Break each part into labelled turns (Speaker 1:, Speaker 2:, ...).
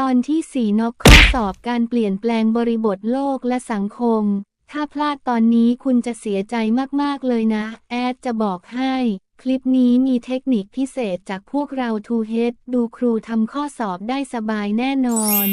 Speaker 1: ตอนที่สี่นกข้อสอบการเปลี่ยนแปลงบริบทโลกและสังคม ถ้าพลาดตอนนี้คุณจะเสียใจมากๆเลยนะ แอดจะบอกให้ คลิปนี้มีเทคนิคพิเศษจากพวกเราทูเฮดดูครูทำข้อสอบได้สบายแน่นอน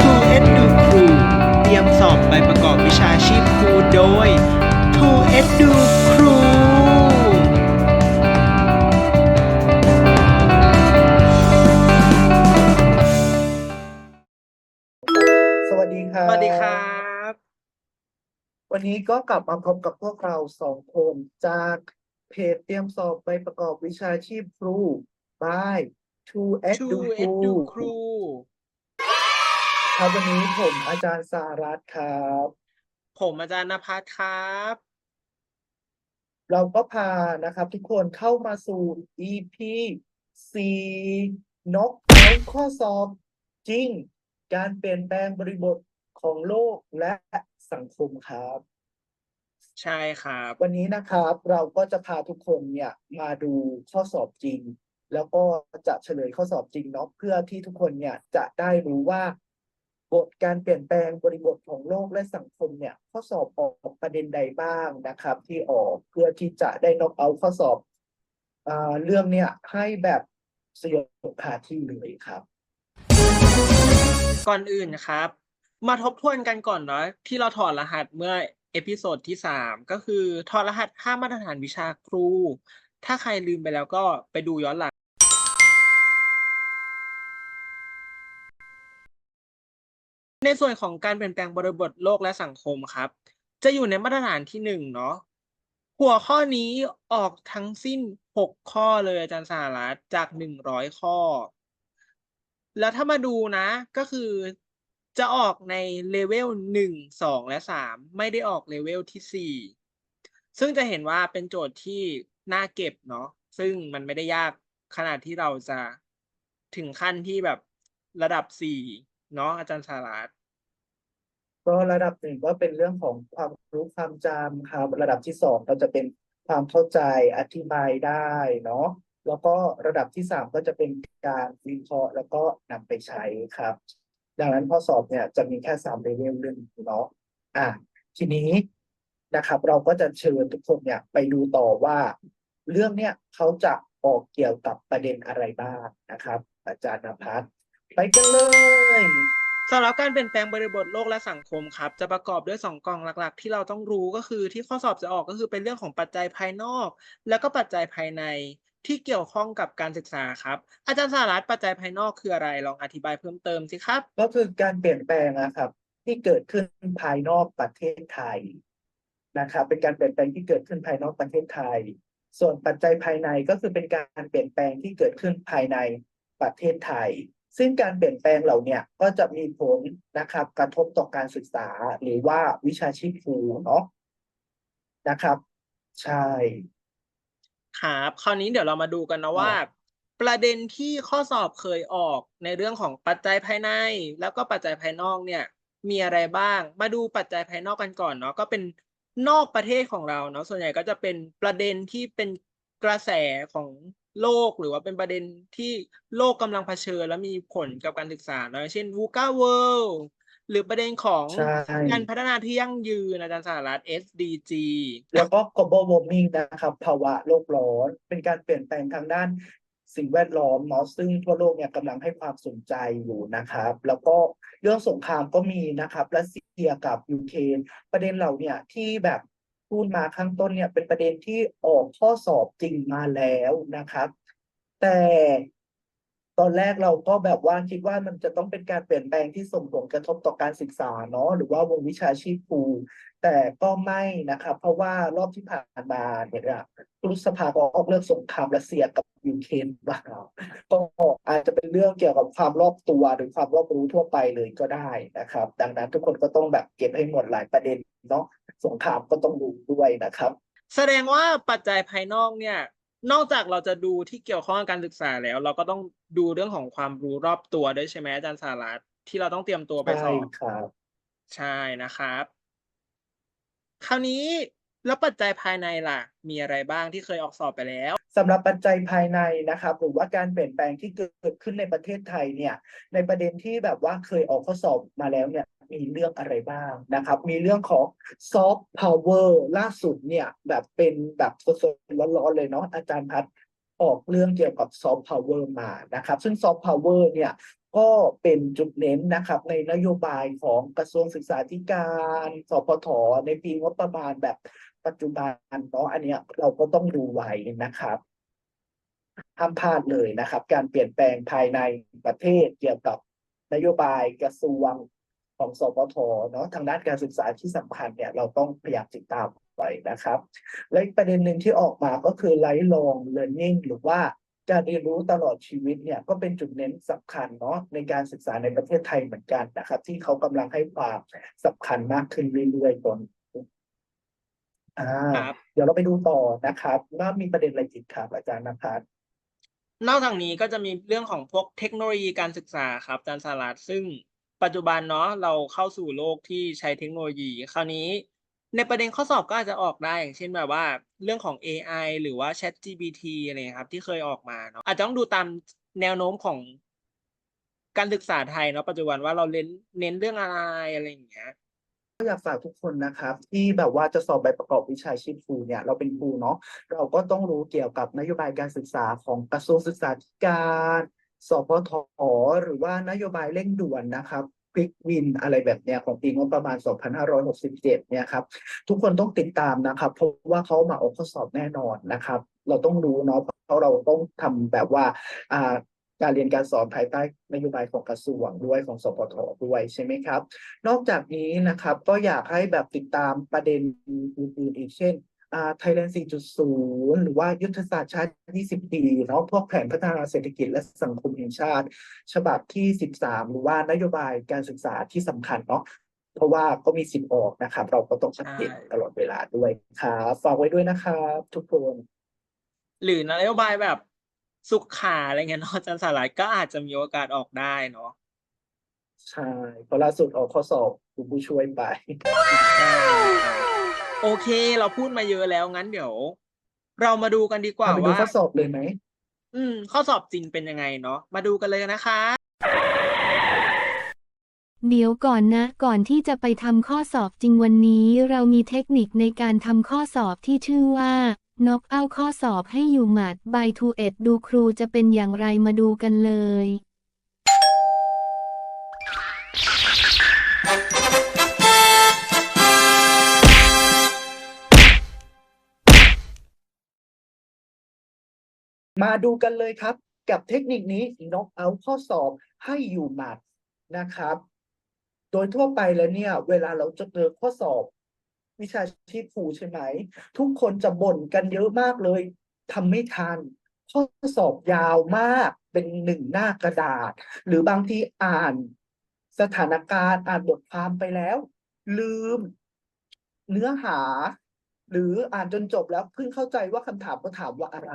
Speaker 2: ครูเอ็ดดูครู เตรียมสอบใบประกอบวิชาชีพครูโดยครูเอ็ดดูครู
Speaker 3: วันนี้ก็กลับมาพบกับพวกเราสองคนจากเพจเตรียมสอบใบประกอบวิชาชีพครู by to e d
Speaker 2: ชู
Speaker 3: u
Speaker 2: เอ็ดดูครู
Speaker 3: ครับวันนี้ผมอาจารย์สารัตน์ครับ
Speaker 2: ผมอาจารย์นภัสครับ
Speaker 3: เราก็พานะครับ ทุกคนเข้ามาสู่ EP สี่นกเอาข้อสอบจริง การเปลี่ยนแปลงบริบทของโลกและสังคมครับ
Speaker 2: ใช่ครับ
Speaker 3: วันนี้นะครับเราก็จะพาทุกคนเนี่ยมาดูข้อสอบจริง แล้วก็จะเฉลยข้อสอบจริงเนาะเพื่อที่ทุกคนเนี่ยจะได้รู้ว่าบทการเปลี่ยนแปลงบริบทของโลกและสังคมเนี่ย ข้อสอบออกประเด็นใดบ้างนะครับ ที่ออกเพื่อที่จะได้นอกเอาข้อสอบอ่าเรื่องเนี่ยให้แบบสยบคาที่เลยครับ
Speaker 2: ก่อนอื่นครับ มาทบทวนกันก่อนเนาะที่เราถอดรหัสเมื่อ เอพิโซดที่สามก็คือถอดรหัสห้ามาตรฐานวิชาครู ถ้าใครลืมไปแล้วก็ไปดูย้อนหลัง ในส่วนของการเปลี่ยนแปลงบริบทโลกและสังคมครับ จะอยู่ในมาตรฐานที่หนึ่งเนาะหัวข้อนี้ออกทั้งสิ้นหกข้อเลยอาจารย์สหรัฐจากหนึ่งร้อยข้อ แล้วถ้ามาดูนะก็คือ จะออกในเลเวลหนึ่งสองและสามไม่ได้ออกเลเวลที่สี่ซึ่งจะเห็นว่าเป็นโจทย์ที่น่าเก็บเนาะซึ่งมันไม่ได้ยากขนาดที่เราจะถึงขั้นที่แบบระดับสี่เนาะอาจารย์สารัต
Speaker 3: ก็ระดับหนึ่งก็เป็นเรื่องของความรู้ความจำครับระดับที่สองก็จะเป็นความเข้าใจอธิบายได้เนาะแล้วก็ระดับที่สามก็จะเป็นการวิเคราะห์แล้วก็นำไปใช้ครับ ดังนั้นข้อสอบเนี่ยจะมีแค่สามเลเวลเรื่องนี้เนาะอะทีนี้นะครับ เราก็จะเชิญทุกคนเนี่ยไปดูต่อว่า เรื่องเนี่ยเขาจะออกเกี่ยวกับประเด็นอะไรบ้างนะครับ อาจารย์นภัสไปกันเลย
Speaker 2: สำหรับการเปลี่ยนแปลงบริบทโลกและสังคมครับ จะประกอบด้วยสองกล่องหลักๆ ที่เราต้องรู้ก็คือที่ข้อสอบจะออกก็คือเป็นเรื่องของปัจจัยภายนอก แล้วก็ปัจจัยภายใน ที่เกี่ยวข้องกับการศึกษาครับ อาจารย์สารัตปัจจัยภายนอกคืออะไรลองอธิบายเพิ่มเติมสิครับ
Speaker 3: ก็คือการเปลี่ยนแปลงนะครับ ที่เกิดขึ้นภายนอกประเทศไทยนะครับ เป็นการเปลี่ยนแปลงที่เกิดขึ้นภายนอกประเทศไทย ส่วนปัจจัยภายในก็คือเป็นการเปลี่ยนแปลงที่เกิดขึ้นภายในประเทศไทย ซึ่งการเปลี่ยนแปลงเหล่านี้ก็จะมีผลนะครับ กระทบต่อการศึกษาหรือว่าวิชาชีพครูเนาะนะครับ ใช่
Speaker 2: ครับคราวนี้เดี๋ยวเรามาดูกันนะว่า ประเด็นที่ข้อสอบเคยออกในเรื่องของปัจจัยภายใน แล้วก็ปัจจัยภายนอกเนี่ยมีอะไรบ้าง มาดูปัจจัยภายนอกกันก่อนเนาะก็เป็นนอกประเทศของเราเนาะส่วนใหญ่ก็จะเป็นประเด็นที่เป็นกระแสของโลกหรือว่าเป็นประเด็นที่โลกกำลังเผชิญ และมีผลกับการศึกษาเนาะเช่น VUCA World หรือประเด็นของ
Speaker 3: ใช่
Speaker 2: การพัฒนาที่ยั่งยืนอาจารย์สหรัฐ SDG
Speaker 3: แล้วก็ global warming นะครับภาวะโลกร้อน เป็นการเปลี่ยนแปลงทางด้านสิ่งแวดล้อมเนาะซึ่งทั่วโลกเนี่ยกำลังให้ความสนใจอยู่นะครับ แล้วก็เรื่องสงครามก็มีนะครับรัสเซียกับยูเครนประเด็นเหล่าเนี่ยที่แบบพูดมาข้างต้นเนี่ยเป็นประเด็นที่ออกข้อสอบจริงมาแล้วนะครับ แต่ ตอนแรกเราก็แบบว่าคิดว่ามันจะต้องเป็นการเปลี่ยนแปลงที่ส่งผลกระทบต่อการศึกษาเนาะหรือว่าวงวิชาชีพครูแต่ก็ไม่นะครับ เพราะว่ารอบที่ผ่านมาเนี่ยรัฐสภาก็ออกเรื่องสงครามรัสเซียกับยูเครนบ้างก็อาจจะเป็นเรื่องเกี่ยวกับความรอบตัวหรือความรอบรู้ทั่วไปเลยก็ได้นะครับ ดังนั้นทุกคนก็ต้องแบบเก็บให้หมดหลายประเด็นเนาะสงครามก็ต้องรู้ด้วยนะครับ
Speaker 2: แสดงว่าปัจจัยภายนอกเนี่ย นอกจากเราจะดูที่เกี่ยวข้องกับการศึกษาแล้ว เราก็ต้องดูเรื่องของความรู้รอบตัวด้วยใช่ไหมอาจารย์สารัตน์ที่เราต้องเตรียมตัวไปส
Speaker 3: ใช่
Speaker 2: อบ
Speaker 3: ครับ
Speaker 2: ใช่นะครับ คราวนี้แล้วปัจจัยภายในล่ะ มีอะไรบ้างที่เคยออกสอบไปแล้ว
Speaker 3: สำหรับปัจจัยภายในนะครับ หรือว่าการเปลี่ยนแปลงที่เกิดขึ้นในประเทศไทยเนี่ย ในประเด็นที่แบบว่าเคยออกข้อสอบมาแล้วเนี่ย มีเรื่องอะไรบ้างนะครับ มีเรื่องของซอฟต์พาวเวอร์ล่าสุดเนี่ยแบบเป็นแบบสดๆร้อนๆเลยเนาะอาจารย์พัดออกเรื่องเกี่ยวกับซอฟต์พาวเวอร์มานะครับ ซึ่งซอฟต์พาวเวอร์เนี่ยก็เป็นจุดเน้นนะครับในนโยบายของกระทรวงศึกษาธิการสพทในปีงบประมาณแบบปัจจุบันเนาะอันเนี้ยเราก็ต้องดูไว้นะครับห้ามพลาดเลยนะครับ การเปลี่ยนแปลงภายในประเทศเกี่ยวกับนโยบายกระทรวง ของสพทเนาะทางด้านการศึกษาที่สำคัญเนี่ยเราต้องพยายามติดตามไว้นะครับ และอีกประเด็นหนึ่งที่ออกมาก็คือ lifelong learning หรือว่าการเรียนรู้ตลอดชีวิตเนี่ยก็เป็นจุดเน้นสำคัญเนาะในการศึกษาในประเทศไทยเหมือนกันนะครับ ที่เขากำลังให้ความสำคัญมากขึ้นเรื่อยๆตนอ่า
Speaker 2: ครับ
Speaker 3: เดี๋ยวเราไปดูต่อนะครับ ว่ามีประเด็นอะไรอีกครับอาจารย์นภัส
Speaker 2: นอกจากนี้ก็จะมีเรื่องของพวกเทคโนโลยีการศึกษาครับอาจารย์สารัตน์ซึ่ง ปัจจุบันเนาะเราเข้าสู่โลกที่ใช้เทคโนโลยี คราวนี้ ในประเด็นข้อสอบก็อาจจะออกได้อย่างเช่นแบบว่า เรื่องของ AI หรือว่า ChatGPT อะไรเงี้ยครับที่เคยออกมาเนาะอาจจะต้องดูตามแนวโน้มของการศึกษาไทยเนาะปัจจุบันว่าเราเน้นเน้นเรื่องอะไรอะไรอย่างเงี้ย
Speaker 3: ก็อยากฝากทุกคนนะครับ ที่แบบว่าจะสอบใบประกอบวิชาชีพครูเนี่ยเราเป็นครูเนาะเราก็ต้องรู้เกี่ยวกับนโยบายการศึกษาของกระทรวงศึกษาธิการ สพทหรือว่านโยบายเร่งด่วนนะครับควิกวินอะไรแบบเนี้ยของปีงบประมาณ 2567 เนี่ยครับ ทุกคนต้องติดตามนะครับ เพราะว่าเขามาออกข้อสอบแน่นอนนะครับ เราต้องรู้เนาะเพราะเราต้องทำแบบว่าอ่าการเรียนการสอนภายใต้นโยบายของกระทรวงด้วยของสพทด้วยใช่ไหมครับ นอกจากนี้นะครับก็อยากให้แบบติดตามประเด็นอื่นๆอีกเช่น อ่า Thailand 4.0 หรือว่ายุทธศาสตร์ชาติ 20 ปีเนาะพวกแผนพัฒนาเศรษฐกิจและสังคมแห่งชาติ ฉบับที่ 13 หรือว่านโยบายการศึกษาที่สำคัญเนาะเพราะว่าก็มีสิทธิ์ออกนะครับ เราก็ต้องชัดเจน
Speaker 2: ใช่
Speaker 3: ตลอดเวลาด้วยครับฝากไว้ด้วยนะครับทุกคน
Speaker 2: หรือนโยบายแบบสุขาอะไรเงี้ยเนาะอาจารย์สารัตน์ก็อาจจะมีโอกาสออกได้เนาะ
Speaker 3: ใช่เพราะล่าสุดออกข้อสอบคุณผู้ช่วยไป
Speaker 2: ใช่ครับ โอเค เราพูดมาเยอะแล้วงั้นเดี๋ยว เรามาดูกันดีกว่า
Speaker 3: เอาไปดู
Speaker 2: ว่า
Speaker 3: ข้อสอบเลยไหม
Speaker 2: อืม ข้อสอบจริงเป็นยังไงเนาะมาดูกันเลยนะคะ
Speaker 1: เดี๋ยวก่อนนะ ก่อนที่จะไปทำข้อสอบจริงวันนี้ เรามีเทคนิคในการทำข้อสอบที่ชื่อว่าน็อกเอาข้อสอบให้อยู่หมัด by 2เอ็ดดูครูจะเป็นอย่างไรมาดูกันเลย
Speaker 3: มาดูกันเลยครับ กับเทคนิคนี้น็อกเอาข้อสอบให้อยู่หมัดนะครับ โดยทั่วไปแล้วเนี่ย เวลาเราจะเจอข้อสอบ วิชาชีพครูใช่ไหม ทุกคนจะบ่นกันเยอะมากเลยทำไม่ทันข้อสอบยาวมากเป็นหนึ่งหน้ากระดาษ หรือบางทีอ่านสถานการณ์อ่านบทความไปแล้ว ลืมเนื้อหา หรืออ่านจนจบแล้วเพิ่งเข้าใจว่าคำถามเขาถามว่าอะไร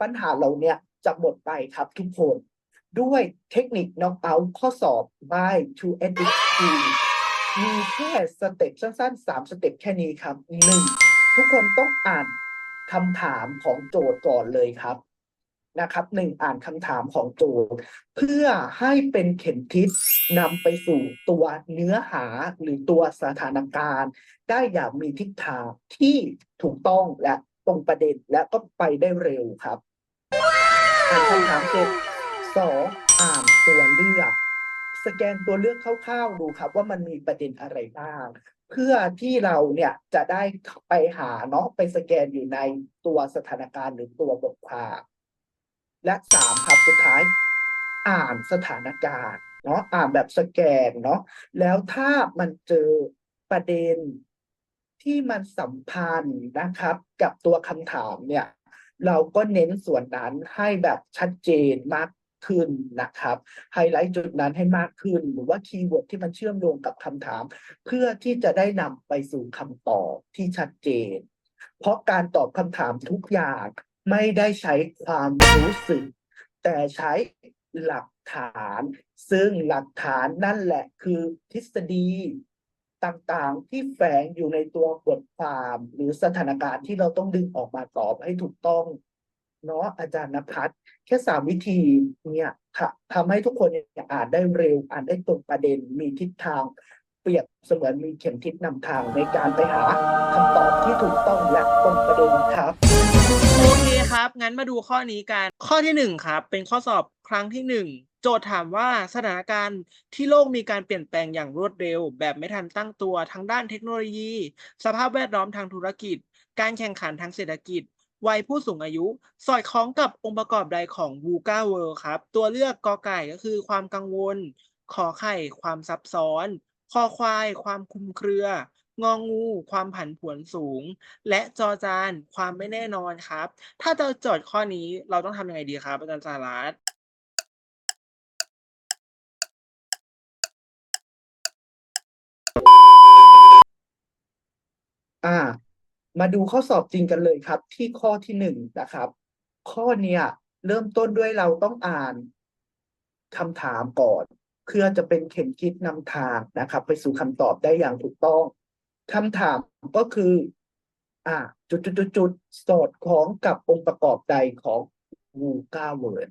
Speaker 3: ปัญหาเราเนี่ยจะหมดไปครับทุกคน ด้วยเทคนิค knock out ข้อสอบ by to edit tool มีแค่สเต็ปสั้นๆสามสเต็ปแค่นี้ครับหนึ่งทุกคนต้องอ่านคำถามของโจทย์ก่อนเลยครับนะครับหนึ่งอ่านคำถามของโจทย์ เพื่อให้เป็นเข็มทิศนำไปสู่ตัวเนื้อหาหรือตัวสถานการณ์ ได้อย่างมีทิศทางที่ถูกต้องและตรงประเด็นและก็ไปได้เร็วครับ คำถามเสร็จสองอ่านตัวเลือก สแกนตัวเลือกคร่าวๆดูครับ ว่ามันมีประเด็นอะไรบ้าง เพื่อที่เราเนี่ยจะได้ไปหาเนาะไปสแกนอยู่ในตัวสถานการณ์หรือตัวบทความและสามครับสุดท้าย อ่านสถานการณ์เนาะอ่านแบบสแกนเนาะแล้วถ้ามันเจอประเด็นที่มันสัมพันธ์นะครับ กับตัวคำถามเนี่ย เราก็เน้นส่วนนั้นให้แบบชัดเจนมากขึ้นนะครับไฮไลท์จุดนั้นให้มากขึ้น หรือว่าคีย์เวิร์ดที่มันเชื่อมโยงกับคำถาม เพื่อที่จะได้นำไปสู่คำตอบที่ชัดเจน เพราะการตอบคำถามทุกอย่างไม่ได้ใช้ความรู้สึก แต่ใช้หลักฐาน ซึ่งหลักฐานนั่นแหละคือทฤษฎี ต่างๆ ที่แฝงอยู่ในตัวบทความหรือสถานการณ์ที่เราต้องดึงออกมาตอบให้ถูกต้องเนาะอาจารย์นภัสแค่สามวิธีเนี่ยค่ะทำให้ทุกคนอ่านได้เร็วอ่านได้ตรงประเด็นมีทิศทาง เปรียบเสมือนมีเข็มทิศนำทางในการไปหาคำตอบที่ถูกต้องและตรงประเด็นครับ
Speaker 2: โอเคครับ งั้นมาดูข้อนี้กันข้อที่หนึ่งครับ เป็นข้อสอบครั้งที่หนึ่ง จทย์ถามว่าสถานการณ์ที่โลกมีการเปลี่ยนแปลงอย่างรวดเร็ว แบบไม่ทันตั้งตัวทั้งด้านเทคโนโลยี สภาพแวดล้อมทางธุรกิจ การแข่งขันทางเศรษฐกิจ วัยผู้สูงอายุ สอดคล้องกับองค์ประกอบใดของ VUCA World ครับ ตัวเลือกกอไก่ก็คือความกังวล ขอไข่ ความซับซ้อน คอควาย ความคุมเครืององู ความผันผวนสูง และจอจาน ความไม่แน่นอนครับ ถ้าจะโจทย์ข้อนี้เราต้องทำยังไงดีครับอาจารย์สารัต
Speaker 3: อ่า มาดูข้อสอบจริงกันเลยครับ ที่ข้อที่หนึ่งนะครับ ข้อเนี้ยเริ่มต้นด้วยเราต้องอ่านคำถามก่อน เพื่อจะเป็นเข็มคิดนำทางนะครับ ไปสู่คำตอบได้อย่างถูกต้องคำถามก็คือ อ่า จุดจุดจุดจุดสอดคล้องกับองค์ประกอบใดของวูก้าเวิร์ด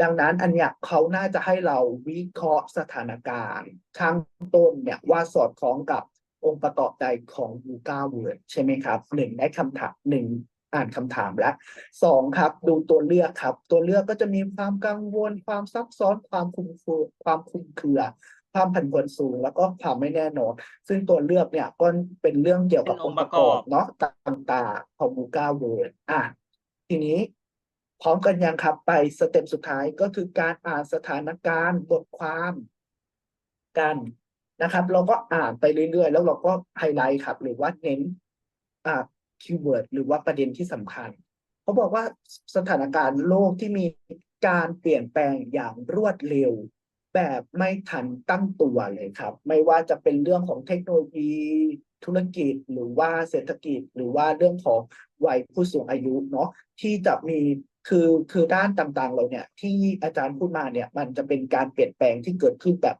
Speaker 3: ดังนั้นอันเนี้ยเขาน่าจะให้เราวิเคราะห์สถานการณ์ข้างต้นเนี่ยว่าสอดคล้องกับ องค์ประกอบใดของวูก้าเวิร์ดใช่ไหมครับหนึ่งได้คำถามหนึ่งอ่านคำถามแล้วสองครับ ดูตัวเลือกครับ ตัวเลือกก็จะมีความกังวล ความซับซ้อน ความคลุมเครือความคลุมเครือ ความผันผวนสูง แล้วก็ความไม่แน่นอน ซึ่งตัวเลือกเนี่ยก็เป็นเรื่องเกี่ยวกับ
Speaker 2: เป็น
Speaker 3: อ
Speaker 2: องงค์
Speaker 3: ค์ป
Speaker 2: ประระ
Speaker 3: ก
Speaker 2: ก
Speaker 3: อ
Speaker 2: อ
Speaker 3: บบเนาะต่างๆของบูก้าเวิร์ดอะทีนี้พร้อมกันยังครับไปสเต็ปสุดท้ายก็คือการอ่านสถานการณ์บทความกัน นะครับ เราก็อ่านไปเรื่อยๆ แล้วเราก็ไฮไลท์ครับ หรือว่าเน้นอ่าคีย์เวิร์ดหรือว่าประเด็นที่สำคัญเขาบอกว่าสถานการณ์โลกที่มีการเปลี่ยนแปลงอย่างรวดเร็ว แบบไม่ทันตั้งตัวเลยครับ ไม่ว่าจะเป็นเรื่องของเทคโนโลยีธุรกิจหรือว่าเศรษฐกิจหรือว่าเรื่องของวัยผู้สูงอายุเนาะที่จะมีคือคือด้านต่างๆเราเนี่ยที่อาจารย์พูดมาเนี่ยมันจะเป็นการเปลี่ยนแปลงที่เกิดขึ้นแบบ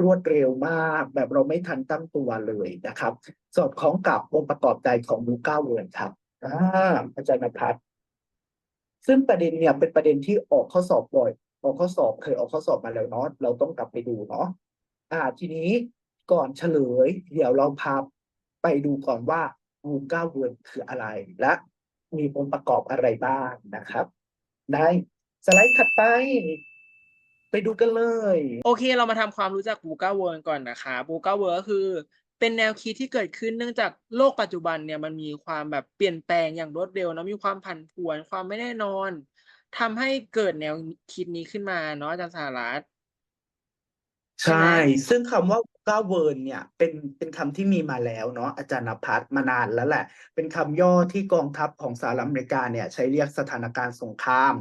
Speaker 3: รวดเร็วมาก แบบเราไม่ทันตั้งตัวเลยนะครับ สอดคล้องกับองค์ประกอบใดของมูก้าเวิร์นครับอาอาจารย์นภัสซึ่งประเด็นเนี่ยเป็นประเด็นที่ออกข้อสอบบ่อย ออกข้อสอบเคยออกข้อสอบมาแล้วเนาะเราต้องกลับไปดูเนาะอ่าทีนี้ก่อนเฉลย เดี๋ยวเราพาไปดูก่อนว่าวูก้าเวิร์ดคืออะไร และมีองค์ประกอบอะไรบ้างนะครับในสไลด์ถัดไป ไปดูกันเลย
Speaker 2: โอเคเรามาทำความรู้จัก VUCA World ก่อนนะคะ VUCA World ก็คือเป็นแนวคิดที่เกิดขึ้นเนื่องจากโลกปัจจุบันเนี่ยมันมีความแบบเปลี่ยนแปลงอย่างรวดเร็วเนอะมีความผันผวนความไม่แน่นอนทำให้เกิดแนวคิดนี้ขึ้นมาเนาะอาจารย์สหรัฐใช่ไหม
Speaker 3: ใช่ ซึ่งคำว่าก้าเวิร์นเนี่ยเป็นเป็นคำที่มีมาแล้วเนาะอาจารย์นภัสมานานแล้วแหละ เป็นคำย่อที่กองทัพของสหรัฐอเมริกาเนี่ยใช้เรียกสถานการณ์สงคราม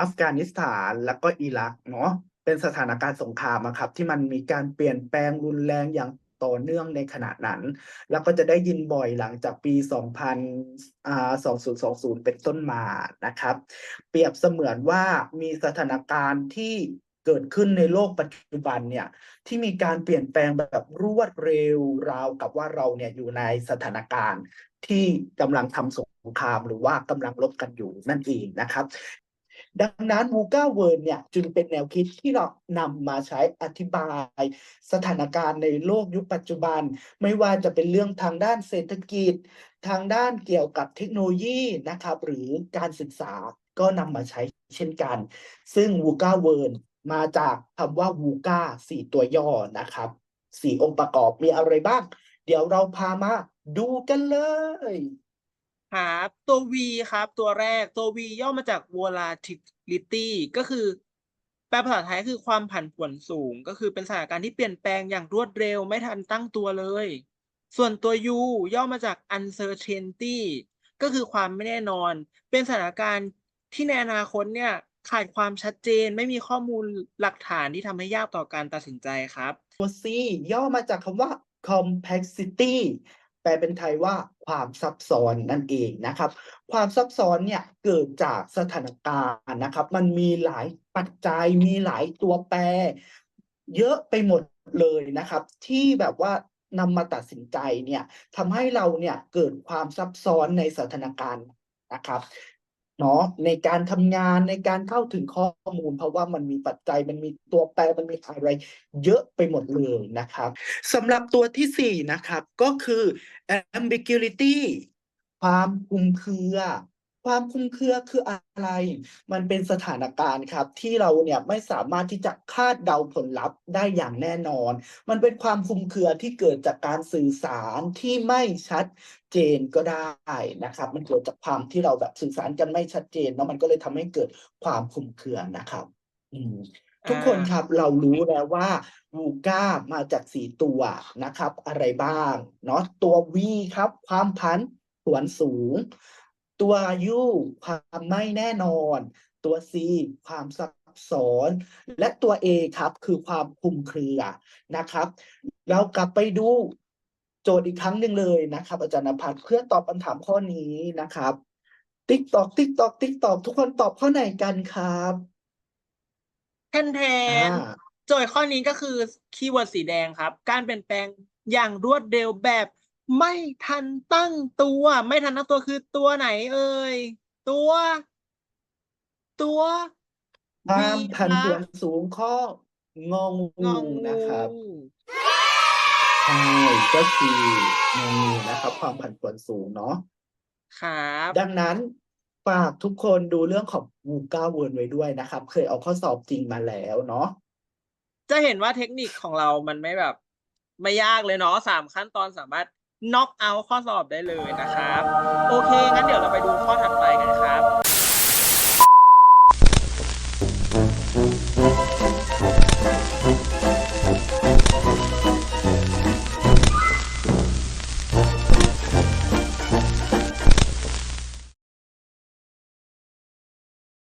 Speaker 3: อัฟกานิสถานแล้วก็อิรักเนาะเป็นสถานการณ์สงครามอะครับ ที่มันมีการเปลี่ยนแปลงรุนแรงอย่างต่อเนื่องในขณะนั้น แล้วก็จะได้ยินบ่อยหลังจากปี 2000อ่า2020 เป็นต้นมานะครับ เปรียบเสมือนว่ามีสถานการณ์ที่เกิดขึ้นในโลกปัจจุบันเนี่ยที่มีการเปลี่ยนแปลงแบบรวดเร็วราวกับว่าเราเนี่ยอยู่ในสถานการณ์ที่กำลังทำสงครามหรือว่ากำลังรบกันอยู่นั่นเองนะครับ ดังนั้นวูก้าเวิร์นเนี่ยจึงเป็นแนวคิดที่เรานำมาใช้อธิบาย สถานการณ์ในโลกยุคปัจจุบัน ไม่ว่าจะเป็นเรื่องทางด้านเศรษฐกิจ ทางด้านเกี่ยวกับเทคโนโลยีนะครับหรือการศึกษาก็นำมาใช้เช่นกัน ซึ่ง VUCA Word มาจากคำว่า VUCA สี่ตัวย่อนะครับสี่องค์ประกอบมีอะไรบ้าง เดี๋ยวเราพามาดูกันเลย
Speaker 2: ครับตัว V ครับ ตัวแรกตัว V ย่อมาจาก volatility ก็คือ แปลภาษาไทยคือความผันผวนสูง ก็คือเป็นสถานการณ์ที่เปลี่ยนแปลงอย่างรวดเร็วไม่ทันตั้งตัวเลย ส่วนตัว U ย่อมาจาก uncertainty ก็คือความไม่แน่นอน เป็นสถานการณ์ที่ในอนาคตเนี่ยขาดความชัดเจนไม่มีข้อมูลหลักฐานที่ทำให้ยากต่อการตัดสินใจครับ
Speaker 3: ตัว C ย่อมาจากคำว่า complexity ลเป็นไทยว่าความซับซ้อนนั่นเองนะครับ ความซับซ้อนเนี่ยเกิดจากสถานการณ์นะครับ มันมีหลายปัจจัยมีหลายตัวแปร เยอะไปหมดเลยนะครับ ที่แบบว่านำมาตัดสินใจเนี่ยทำให้เราเนี่ยเกิดความซับซ้อนในสถานการณ์นะครับ เนาะในการทำงานในการเข้าถึงข้อมูล เพราะว่ามันมีปัจจัยมันมีตัวแปรมันมีอะไรเยอะไปหมดเลยนะครับสำหรับตัวที่สี่นะครับ ก็คือ ambiguity ความคลุมเครือ ความคลุมเครือคืออะไร มันเป็นสถานการณ์ครับ ที่เราเนี่ยไม่สามารถที่จะคาดเดาผลลัพธ์ได้อย่างแน่นอน มันเป็นความคลุมเครือที่เกิดจากการสื่อสารที่ไม่ชัดเจนก็ได้นะครับ มันเกิดจากความที่เราแบบสื่อสารกันไม่ชัดเจนเนาะมันก็เลยทำให้เกิดความคลุมเครือนะครับ อืมทุกคน
Speaker 2: อ่า
Speaker 3: ครับเรารู้แล้วว่าวูก้ามาจากสี่ตัวนะครับ อะไรบ้างเนาะตัว V ครับ ความพันผวนสูง ตัว U ความไม่แน่นอน ตัว C ความซับซ้อน และตัว A ครับ คือความคลุมเครือนะครับ เรากลับไปดูโจทย์อีกครั้งหนึ่งเลยนะครับ อาจารย์นภัสเพื่อตอบคำถามข้อนี้นะครับ ติ๊กตอกติ๊กตอกติ๊กตอกทุกคนตอบข้อไหนกันครับ
Speaker 2: แทนแท
Speaker 3: อ่า
Speaker 2: นโจทย์ข้อนี้ก็คือคีย์เวิร์ดสีแดงครับ การเปลี่ยนแปลงอย่างรวดเร็วแบบ ไม่ทันตั้งตัว ไม่ทันตั้งตัวคือตัวไหนเอ่ย ตัว ตัว
Speaker 3: ความ
Speaker 2: B
Speaker 3: ผันผ
Speaker 2: ค
Speaker 3: ว
Speaker 2: รับ
Speaker 3: นสูงข้ององ
Speaker 2: งอ
Speaker 3: งู
Speaker 2: งู
Speaker 3: นะครับใช่ก็คืององูนะครับ ความผันผวนสูงเนาะ
Speaker 2: ครับ
Speaker 3: ดังนั้นฝากทุกคนดูเรื่องของวูก้าเวิร์นไว้ด้วยนะครับ เคยเอาข้อสอบจริงมาแล้วเนาะ
Speaker 2: จะเห็นว่าเทคนิคของเรามันไม่แบบ ไม่ยากเลยเนาะสามขั้นตอนสามารถ น็อกเอาข้อสอบได้เลยนะครับ โอเค งั้นเดี๋ยวเราไปดูข้อถัดไปกันครับ